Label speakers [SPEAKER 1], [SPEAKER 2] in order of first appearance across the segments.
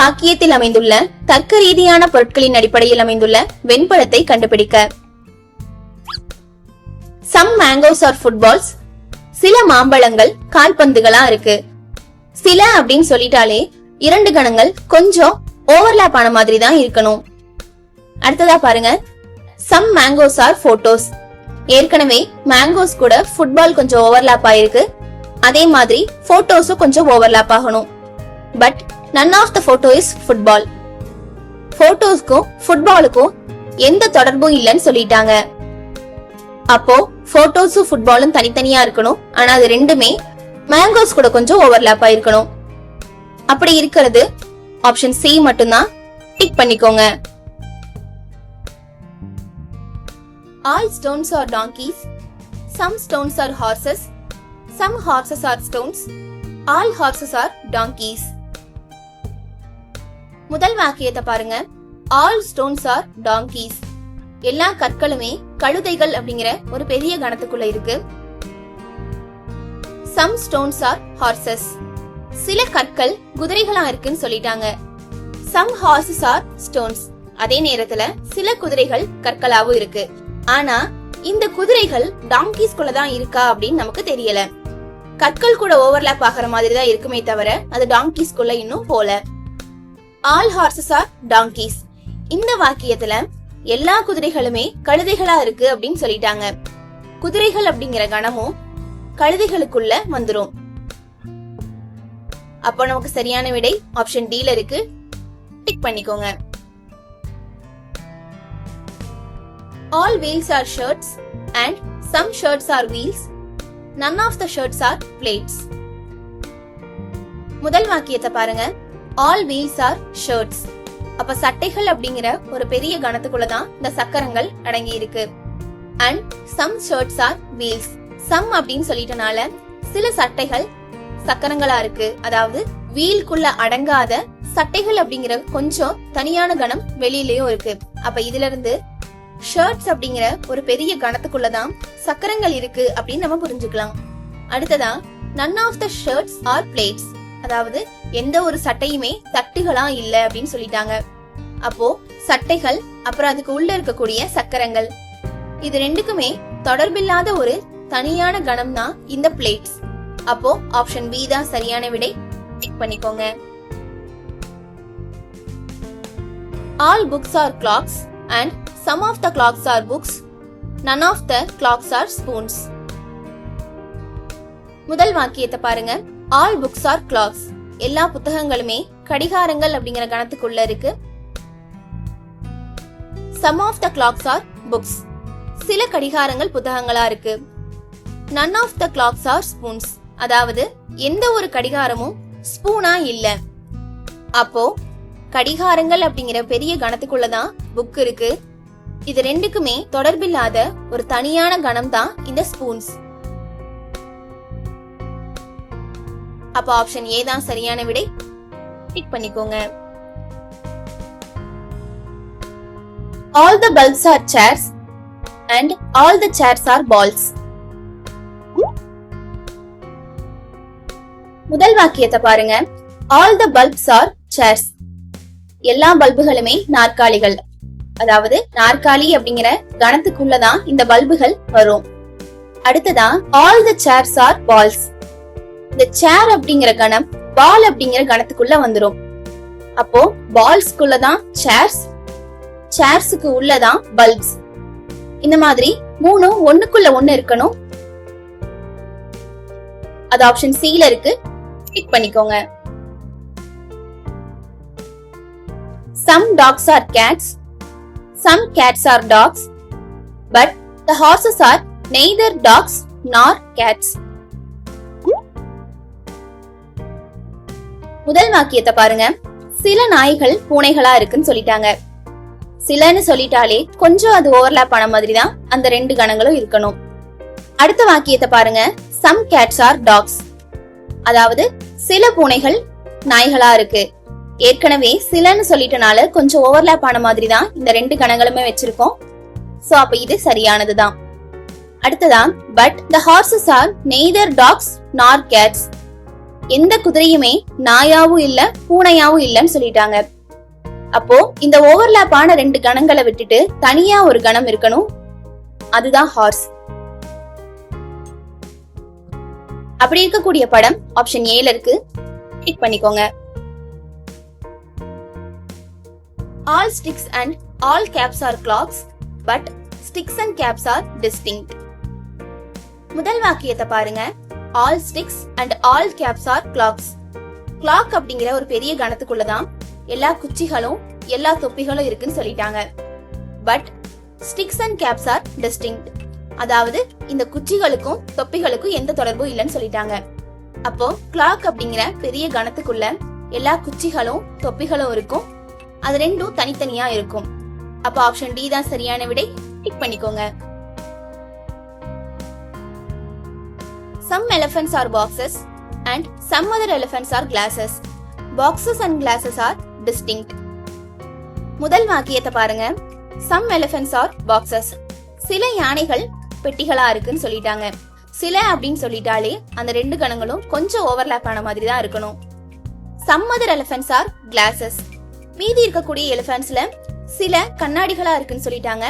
[SPEAKER 1] வாக்கியத்தில் அமைந்துள்ள தர்க்க ரீதியான பொருட்களின் அடிப்படையில் அமைந்துள்ள வெண்படத்தை கண்டுபிடிக்க. சம் மேங்கோஸ் ஆர் ஃபுட்பால்ஸ் சில மாம்பழங்கள் கால்பந்துகளா இருக்கு. சில அப்படின்னு சொல்லிட்டாலே இரண்டு கணங்கள் கொஞ்சம் ஓவர்லாப் ஆன மாதிரி தான் இருக்கணும். அடுத்ததா பாருங்க. சம் மேங்கோஸ் ஆர் போட்டோஸ் ஏற்கனவே மேங்கோஸ் கூட ஃபுட்பால் கொஞ்சம் ஓவர்லாப் ஆயிருக்கு. அதே மாதிரி போட்டோஸும் கொஞ்சம் ஓவர்லாப் ஆகணும். But none of the photo is football போட்டோஸ்க்கும் ஃபுட்பாலுக்கும் எந்த தொடர்பும் இல்லைன்னு சொல்லிட்டாங்க. அப்போ போட்டோஸும் ஃபுட்பாலும் தனித்தனியா இருக்கணும். ஆனா அது ரெண்டுமே மேங்கோஸ் கூட கொஞ்சம் ஓவர்லாப் ஆயிருக்கணும். அப்படி இருக்கிறது ஆப்ஷன் சி மட்டும்தான். டிக் பண்ணிக்கோங்க. All stones are donkeys some stones are horses some horses are stones all horses are donkeys முதல் வாக்கியத்தை பாருங்க. ஆல் ஸ்டோன்ஸ் ஆர் டாங்கீஸ் எல்லா கற்களுமே கழுதைகள் அப்படிங்கிற ஒரு பெரிய கணத்துக்குள்ள இருக்கு. சம் ஸ்டோன்ஸ் ஆர் ஹார்சஸ் சில கற்கள் குதிரைகளா இருக்குன்னு சொல்லிட்டாங்க. சம் ஹார்சஸ் ஆர் ஸ்டோன்ஸ் அதே நேரத்துல சில குதிரைகள் கற்களாவும் இருக்கு. ஆனா இந்த குதிரைகள் டாங்கீஸ்குள்ள தான் இருக்கா அப்படின்னு நமக்கு தெரியல. கற்கள் கூட ஓவர்லாப் ஆகிற மாதிரி தான் இருக்குமே தவிர அது டாங்கீஸ்குள்ள இன்னும் போல. ஆல் ஹார்சஸ் ஆர் டாங்கீஸ் இந்த வாக்கியத்துல எல்லா குதிரைகளுமே கழுதைகளா இருக்கு அப்படின்னு சொல்லிட்டாங்க. குதிரைகள் அப்படிங்கிற கணமும் கழுதைகளுக்குள்ள வந்துரும். அப்போ நமக்கு சரியான விடை ஆப்ஷன் டில இருக்கு. டிக் பண்ணிக்கோங்க. All wheels are shirts and some shirts are wheels none of the shirts are plates முதல் வாக்கியத்தை பாருங்க. ஆல் வீல்ஸ் ஆர் ஷர்ட்ஸ் அப்ப சட்டைகள் அப்படிங்கிற ஒரு பெரிய கணத்துக்குள்ள தான் இந்த சக்கரங்கள் அடங்கி இருக்கு. And some shirts are wheels some அப்படின்னு சொல்லிட்டனால சில சட்டைகள் சக்கரங்களா இருக்கு. அதாவது வீல்குள்ள அடங்காத சட்டைகள் அப்படிங்கிற கொஞ்சம் தனியான கணம் வெளியிலயும் இருக்கு. அப்ப இதுல இருந்து ஷர்ட்ஸ் அப்படிங்கிற ஒரு பெரிய கணத்துக்குள்ளதான் சக்கரங்கள் இருக்கு அப்படின்னு நம்ம புரிஞ்சுக்கலாம். அடுத்ததா none of the shirts are plates அதாவது எந்த ஒரு சட்டையுமே தட்டுகளா இல்ல அப்படின்னு சொல்லிட்டாங்க. அப்போ சட்டைகள் அப்புறம் அதுக்கு உள்ள இருக்கக்கூடிய சக்கரங்கள். இது ரெண்டுக்குமே தொடர்பில்லாத ஒரு தனியான கணம் தான் இந்த பிளேட்ஸ் அப்போ ஆப்ஷன் பி தான் சரியான விடை. டிக் பண்ணிக்கோங்க. All books are clocks and some of the clocks are books none of the clocks are spoons முதல் வாக்கியத்தை பாருங்க. ஆல் புக்ஸ் ஆர் கிளாக்ஸ் எல்லா புத்தகங்களுமே கடிகாரங்கள் அப்படிங்கிற கணத்துக்குள்ள இருக்கு. Some of the clocks are books சில கடிகாரங்கள் புத்தகங்களா இருக்கு. None of the clocks are spoons அதாவது எந்த ஒரு கடிகாரமும் ஸ்பூனா இல்ல. அப்போ கடிகாரங்கள் அப்படிங்கிற பெரிய கணத்துக்குள்ளதான் புக் இருக்கு. இது ரெண்டுக்குமே தொடர்பில்லாத ஒரு தனியான கணம் தான் இந்த ஸ்பூன்ஸ் அப்ப ஆப்ஷன் ஏ தான் சரியான விடை. டிக் பண்ணிக்கோங்க. All the bulbs are chairs and all the chairs are balls முதல் வாக்கியத்தை பாருங்க. All the bulbs are chairs எல்லா பல்புகளுமே நாற்காலிகள். அதாவது நாற்காலி அப்படிங்கிற கணத்துக்குள்ளதான் இந்த பல்புகள் வரும். அடுத்ததா all the chairs are balls இந்த சேர் அப்படிங்கிற கணம் பால் அப்படிங்கிற கணத்துக்குள்ள வந்துரும். அப்போ பால்ஸ்குள்ளதான் சேர்ஸ் சேர்ஸுக்கு உள்ளதான் பல்ப்ஸ் இந்த மாதிரி மூணும் ஒண்ணுக்குள்ள ஒண்ணு இருக்கணும். அது ஆப்ஷன் சில இருக்கு. டிக் பண்ணிக்கோங்க. Some dogs are cats some cats are dogs but the horses are neither dogs nor cats முதல் வாக்கியத்தை பாருங்க. சில நாய்கள் பூனைகளா இருக்குன்னு சொல்லிட்டாங்க. சிலன்னு சொல்லிட்டாலே கொஞ்சம் அது ஓவர்லாப் ஆன மாதிரி தான் அந்த ரெண்டு கணங்களும் இருக்கணும். அடுத்த வாக்கியத்தை பாருங்க. சம் கேட்ஸ் ஆர் டாக்ஸ் அதாவது சில பூனைகள் நாய்களா இருக்கு. ஏற்கனவே சிலன்னு சொல்லிட்டனால கொஞ்சம் ஓவர்லாப் ஆன மாதிரி தான் இந்த ரெண்டு கணங்களுமே வச்சிருக்கோம். சோ அப்ப இது சரியானதுதான். அடுத்ததான் but the horses are neither dogs nor cats எந்த குதிரையுமே நாயாவும் இல்ல பூனையாவும் இல்லன்னு சொல்லிட்டாங்க. அப்போ இந்த ஓவர்லாப் ஆன ரெண்டு கணங்களை விட்டுட்டு தனியா ஒரு கணம் இருக்கணும். அதுதான் ஹார்ஸ் அப்படி இருக்கக்கூடிய படம் ஆப்ஷன் ஏல இருக்கு. கிளிக் பண்ணிக்கோங்க. All sticks and all caps are clocks but sticks and caps are distinct முதல் வாக்கியத்தை பாருங்க. All sticks and all caps are clocks clock அப்படிங்கிற ஒரு பெரிய கணத்துக்குள்ளதான் எல்லா குச்சிகளும் எல்லா தொப்பிகளும் இருக்குன்னு சொல்லிட்டாங்க. But sticks and caps are distinct அதாவது இந்த குச்சிகளுக்கும் தொப்பிகளுக்கும் எந்த தொடர்பும் இல்லைன்னு சொல்லிட்டாங்க. அப்போ கிளாக் அப்படிங்கிற பெரிய கணத்துக்குள்ள எல்லா குச்சிகளும் தொப்பிகளும் இருக்கும். அது ரெண்டும் தனித்தனியா இருக்கும். அப்போ ஆப்ஷன் டி தான் சரியான விடை. டிக் பண்ணிக்கோங்க. Some elephants are boxes and some other elephants are glasses. Boxes and glasses are distinct. முதல் வாக்கியத்தை பாருங்க. சம் elephants ஆர் பாக்ஸஸ் சில யானைகள் பெட்டிகளா இருக்குன்னு சொல்லிட்டாங்க. சில அப்படின்னு சொல்லிட்டாலே அந்த ரெண்டு கணங்களும் கொஞ்சம் ஓவர்லாப் ஆன மாதிரி தான் இருக்கணும். Some other elephants are glasses மீதி இருக்கக்கூடிய எலிஃபென்ட்ஸ்ல சில கண்ணாடிகளா இருக்குன்னு சொல்லிட்டாங்க.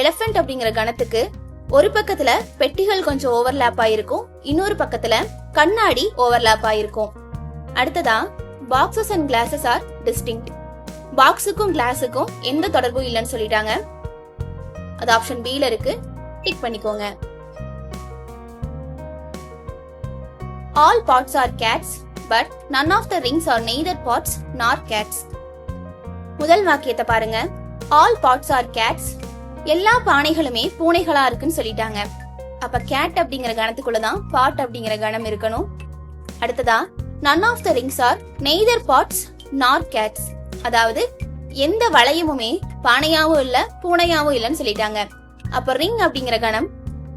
[SPEAKER 1] எலிஃபென்ட் அப்படிங்கிற கணத்துக்கு ஒரு பக்கத்துல பெட்டிகள் கொஞ்சம் ஓவர்லாப் ஆயிருக்கும் இன்னொரு பக்கத்துல கண்ணாடி ஓவர்லாப் ஆயிருக்கும். அடுத்ததா boxes and glasses are distinct பாக்ஸுக்கும் கிளாஸுக்கும் எந்த தொடர்பும் இல்லைன்னு சொல்லிட்டாங்க. அது ஆப்ஷன் பில இருக்கு. டிக் பண்ணிக்கோங்க. All pots are cats but none of the rings are neither pots nor cats முதல் வாக்கியத்தை பாருங்க. ஆல் பாட்ஸ் ஆர் கேட்ஸ் எல்லா பானைகளுமே பூனைகளா இருக்குன்னு சொல்லிட்டாங்க. அப்ப கேட் அப்படிங்கிற கணத்துக்குள்ளதான் பாட் அப்படிங்கிற கணம் இருக்கணும். அடுத்ததா none of the rings are neither pots nor cats அதாவது எந்த வளையமுமே பானையாவும் இல்ல பூனையாவும் இல்லைன்னு சொல்லிட்டாங்க. அப்ப ரிங் அப்படிங்கிற கணம்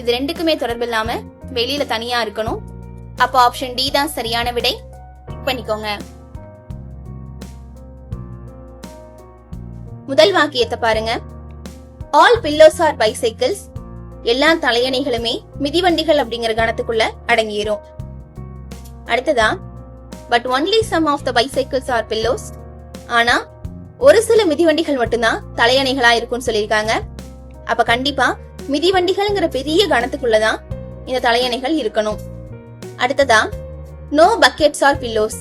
[SPEAKER 1] இது ரெண்டுக்குமே தொடர்பு இல்லாம வெளியில தனியா இருக்கணும். அப்ப ஆப்ஷன் டி தான் சரியான விடை. பண்ணிக்கோங்க. முதல் வாக்கியத்தை பாருங்க. ஆல் பில்லோஸ் ஆர் பைசைக்கிள்ஸ் எல்லா தலையணைகளுமே மிதிவண்டிகள் அப்படிங்கிற கணத்துக்குள்ள அடங்கிரும். அடுத்ததா but only some of the bicycles are pillows ஆனா ஒரு சில மிதிவண்டிகள் மட்டும்தான் தலையணைகளா இருக்கும்னு சொல்லியிருக்காங்க. அப்ப கண்டிப்பா மிதிவண்டிகள்ங்கிற பெரிய கணத்துக்குள்ளதான் இந்த தலையணைகள் இருக்கணும். அடுத்ததா நோ பக்கெட்ஸ் ஆர் பில்லோஸ்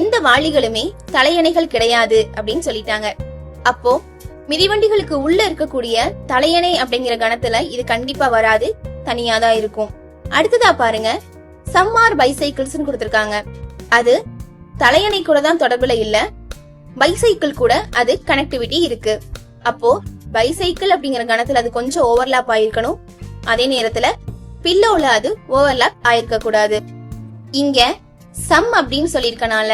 [SPEAKER 1] எந்த வாளிகளுமே தலையணைகள் கிடையாது அப்படின்னு சொல்லிட்டாங்க. அப்போ மிதிவண்டிகளுக்கு உள்ள இருக்கக்கூடிய தலையணை அப்படிங்கிற கணத்துல இது கண்டிப்பா வராது தனியா தான் இருக்கும். அடுத்ததா பாருங்க சம்மார் பைசைக்கிள்ஸ் கொடுத்திருக்காங்க. அது தலையணை கூட தான் தொடர்புல இல்ல பைசைக்கிள் கூட அது கனெக்டிவிட்டி இருக்கு. அப்போ பைசைக்கிள் அப்படிங்கிற கணத்துல அது கொஞ்சம் ஓவர்லாப் ஆயிருக்கணும். அதே நேரத்துல பில்லோல அது ஓவர்லாப் ஆயிருக்க கூடாது. இங்க சம் அப்படின்னு சொல்லியிருக்கனால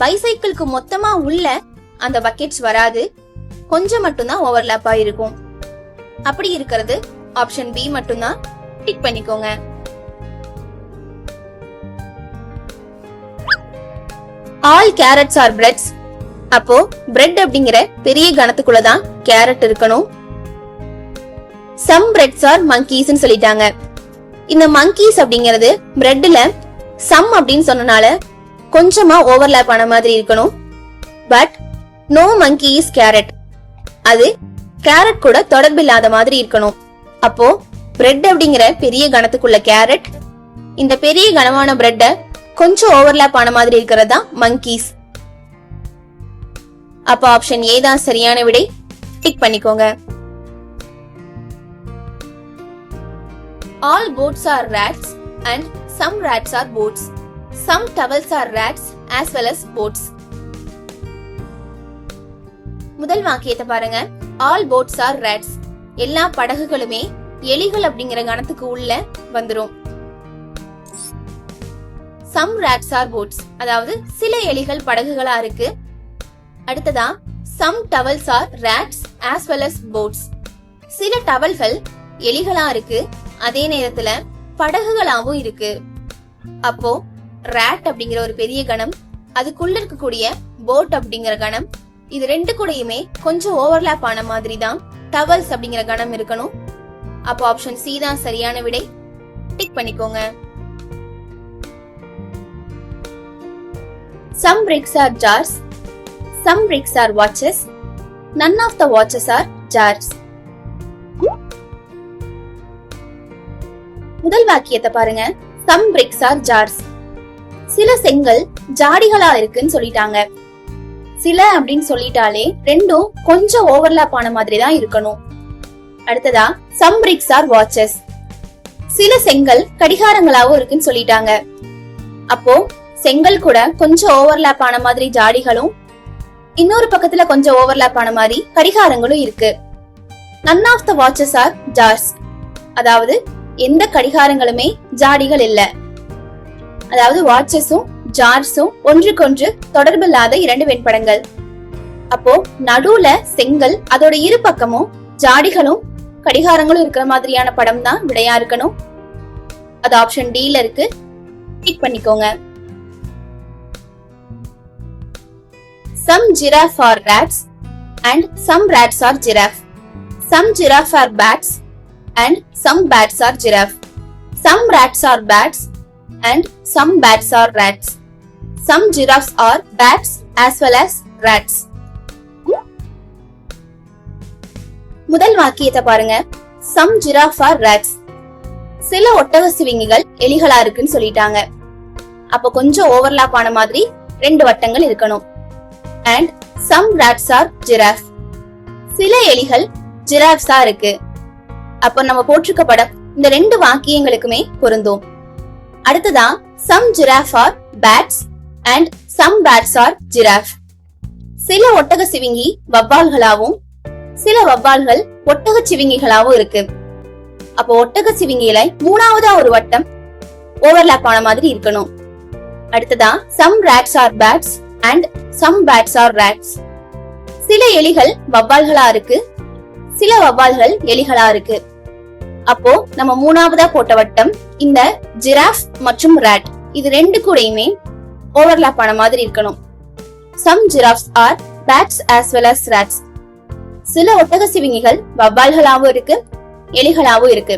[SPEAKER 1] பைசைக்கிள்க்கு மொத்தமா உள்ள அந்த பக்கெட்ஸ் வராது. கொஞ்சம் மட்டும்தான் ஓவர்லாப் ஆயிருக்கும். அப்படி இருக்கிறது ஆப்ஷன் பி மட்டும்தான். டிக் பண்ணிக்கோங்க. ஆல் கேரட்ஸ் ஆர் பிரெட்ஸ் அப்போ பிரெட் அப்படிங்கிற பெரிய கணத்துக்குள்ள தான் கேரட் இருக்கணும் சம் பிரெட்ஸ் ஆர் மங்கீஸ் சொல்லிட்டாங்க. இந்த மங்கீஸ் அப்படிங்கிறது பிரெட்ல சம் அப்படின்னு சொன்னனால கொஞ்சமா ஓவர்லாப் ஆன மாதிரி இருக்கணும். But no monkey is carrot அது கேரட் கூட தொடர்பில்லாத மாதிரி இருக்கணும். அப்போ பிரெட் அப்படிங்கிற பெரிய கணத்துக்குள்ள கேரட் இந்த பெரிய கனமான பிரெட்ட கொஞ்சம் ஓவர்லாப் ஆன மாதிரி இருக்கிறது மங்கீஸ் அப்ப ஆப்ஷன் ஏ தான் சரியான விடை. டிக் பண்ணிக்கோங்க. All boats are rats and some rats are boats some towels are rats as well as boats முதல் வாக்கியத்தை பாருங்க. ஆல் போட்ஸ் ஆர் ரேட்ஸ் எல்லா படகுகளுமே எலிகள் அப்படிங்கிற கணத்துக்கு உள்ள வந்துரும். சம் ரேட்ஸ் ஆர் போட்ஸ் அதாவது சில எலிகள் படகுகளா இருக்கு. அடுத்ததா some towels are rats as well as boats சில டவல்கள் எலிகளா இருக்கு. அதே நேரத்துல படகுகளாவும் இருக்கு. அப்போ ரேட் அப்படிங்கிற ஒரு பெரிய கணம் அதுக்குள்ள இருக்கக்கூடிய போட் அப்படிங்கிற கணம் இது ரெண்டு கூடயுமே கொஞ்சம் ஓவர்லாப் ஆன மாதிரி தான் டவல்ஸ் அப்படிங்கிற கணம் இருக்கணும். அப்போ ஆப்ஷன் சி தான் சரியான விடை. டிக் பண்ணிக்கோங்க. Some bricks are jars some bricks are watches none of the watches are jars முதல் வாக்கியத்தை பாருங்க. சம் பிரிக்ஸ் ஆர் ஜார்ஸ் சில செங்கல் ஜாடிகளா இருக்குன்னு சொல்லிட்டாங்க. சில அப்படின்னு சொல்லிட்டாலே ரெண்டும் கொஞ்சம் ஓவர்லாப் ஆன மாதிரி தான் இருக்கணும். அடுத்ததா சம் பிரிக்ஸ் ஆர் வாட்சஸ் சில செங்கல் கடிகாரங்களாவும் இருக்குன்னு சொல்லிட்டாங்க. அப்போ செங்கல் கூட கொஞ்சம் ஓவர்லாப் ஆன மாதிரி ஜாடிகளும் இன்னொரு பக்கத்துல கொஞ்சம் ஓவர்லாப் ஆன மாதிரி கடிகாரங்களும் இருக்கு. None of the watches are jars அதாவது எந்த கடிகாரங்களுமே ஜாடிகள் இல்ல. அதாவது வாட்சஸும் ஜார்ஸும் ஒன்றுக்கொன்று தொடர்பில்லாத இரண்டு வெண்படங்கள் அப்போ நடுவுல செங்கல் அதோட இரு பக்கமும் ஜாடிகளும் கடிகாரங்களும் இருக்கிற மாதிரியான படம் தான் விடையா இருக்கணும் அது ஆப்ஷன் டில இருக்கு டிக் பண்ணிக்கோங்க some giraffe are rats and some rats are giraffe some giraffe are bats and some bats are giraffe some rats are bats and some bats are rats Some giraffes are bats as well as rats. முதல் வாக்கியத்தை பாருங்க. Some giraffe R rats சில ஒட்டக சிவிங்கிகள் எலிகளா இருக்குன்னு சொல்லிட்டாங்க. அப்ப கொஞ்சம் overlap ஆன மாதிரி ரெண்டு வட்டங்கள் இருக்கணும். And some rats are giraffe சில எலிகள் ஜிராஃப்ஸா இருக்கு. அப்ப நம்ம போட்டிருக்க படம் இந்த ரெண்டு வாக்கியங்களுக்குமே பொருந்தும். அடுத்ததா some giraffe are bats and some bats are giraffe சில ஒட்டக சிவிங்கி வவ்வால்களாவும் சில வவ்வால்கள் ஒட்டக சிவிங்கிகளாவும் இருக்கு. அப்போ ஒட்டக சிவிங்கியில மூணாவதா ஒரு வட்டம் ஓவர்லாப் ஆன மாதிரி இருக்கணும். அடுத்ததா some rats are bats and some bats are rats சில எலிகள் வவ்வால்களா இருக்கு சில வவ்வால்கள் எலிகளா இருக்கு. அப்போ நம்ம மூணாவதா போட்ட வட்டம் இந்த ஜிராஃப் மற்றும் ரேட் இது ரெண்டு கூடயுமே ஓவர்லாப் ஆன மாதிரி இருக்கணும். Some giraffes are bats as well as rats சில ஒட்டக சிவிங்கிகள் வவ்வால்களாவும் இருக்கு எலிகளாவும் இருக்கு.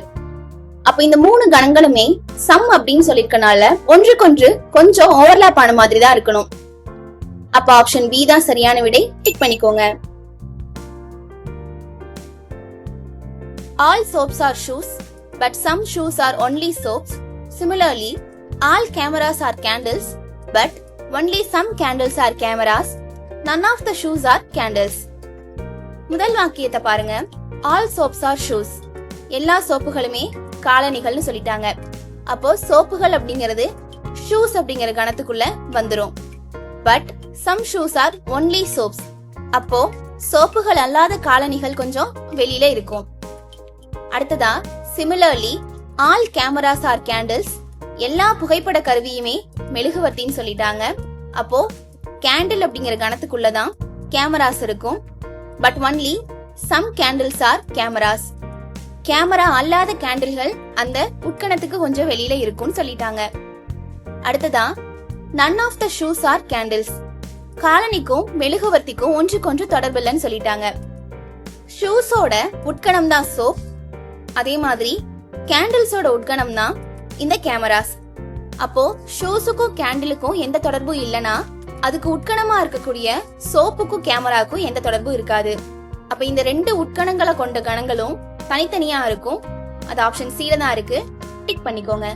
[SPEAKER 1] அப்ப இந்த மூணு கணங்களுமே சம் அப்படின்னு சொல்லிருக்கனால ஒன்றுக்கொன்று கொஞ்சம் ஓவர்லாப் ஆன மாதிரி தான் இருக்கணும். அப்ப ஆப்ஷன் பி தான் சரியான விடை. டிக் பண்ணிக்கோங்க. All soaps are shoes but some shoes are only soaps similarly all cameras are candles but only some candles are cameras. None of the shoes are candles. முதல் வாக்கியத்தை பாருங்க. ஆல் சோப்ஸ் ஆர் ஷூஸ் எல்லா சோப்புகளுமே காலணிகள்னு சொல்லிட்டாங்க. அப்போ சோப்புகள் அப்படிங்கிறது shoes அப்படிங்கிற கணத்துக்குள்ள வந்துரும். But some shoes are only soaps அப்போ சோப்புகள் அல்லாத காலணிகள் கொஞ்சம் வெளியில இருக்கும். அடுத்ததா similarly all cameras are candles எல்லா புகைப்பட கருவியுமே மெழுகுவர்த்தின்னு சொல்லிட்டாங்க. அப்போ கேண்டில் அப்படிங்கிற கணத்துக்குள்ளதான் கேமராஸ் இருக்கும். But only some candles are cameras camera அல்லாத கேண்டில்கள் அந்த உட்கணத்துக்கு கொஞ்சம் வெளியில இருக்கும்னு சொல்லிட்டாங்க. அடுத்ததா none of the shoes are candles காலனிக்கும் மெழுகுவர்த்திக்கும் ஒன்றுக்கொன்று தொடர்பில்லைன்னு சொல்லிட்டாங்க. ஷூஸோட உட்கணம் தான் சோப் அதே மாதிரி கேண்டில்ஸோட உட்கணம் தான் இந்த கேமராஸ் அப்போ ஷூஸுக்கும் கேண்டிலுக்கும் எந்த தொடர்பும் இல்லனா அதுக்கு உட்கணமா இருக்கக்கூடிய சோப்புக்கும் கேமராக்கும் எந்த தொடர்பும் இருக்காது. அப்ப இந்த ரெண்டு உட்கணங்களை கொண்ட கணங்களும் தனித்தனியா இருக்கும். அது ஆப்ஷன் சில தான் இருக்கு. டிக் பண்ணிக்கோங்க.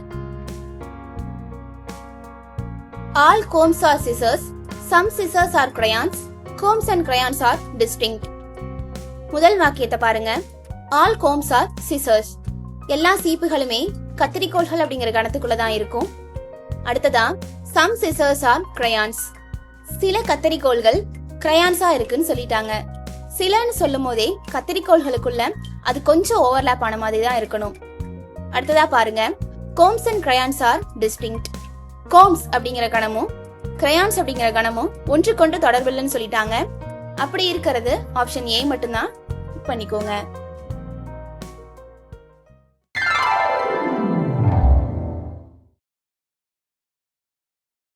[SPEAKER 1] All combs are scissors some scissors are crayons combs and crayons are distinct முதல் வாக்கியத்தை பாருங்க. ஆல் கோம்ஸ் ஆர் சிசர்ஸ் எல்லா சீப்புகளுமே கத்திரிக்கோள்கள் அப்படிங்கிற கணத்துக்குள்ள தான் இருக்கும். அடுத்ததா சம் சிசர்ஸ் ஆர் கிரையான்ஸ் சில கத்தரிக்கோள்கள் கிரையான்ஸா இருக்குன்னு சொல்லிட்டாங்க. சிலன்னு சொல்லும் போதே கத்திரிக்கோள்களுக்குள்ள அது கொஞ்சம் ஓவர்லாப் ஆன மாதிரி தான் இருக்கணும். அடுத்ததா பாருங்க combs and crayons are distinct combs அப்படிங்கிற கணமும் கிரையான்ஸ் அப்படிங்கிற கணமும் ஒன்றுக்கொன்று தொடர்பில்லைன்னு சொல்லிட்டாங்க. அப்படி இருக்கிறது ஆப்ஷன் ஏ மட்டும்தான். பண்ணிக்கோங்க.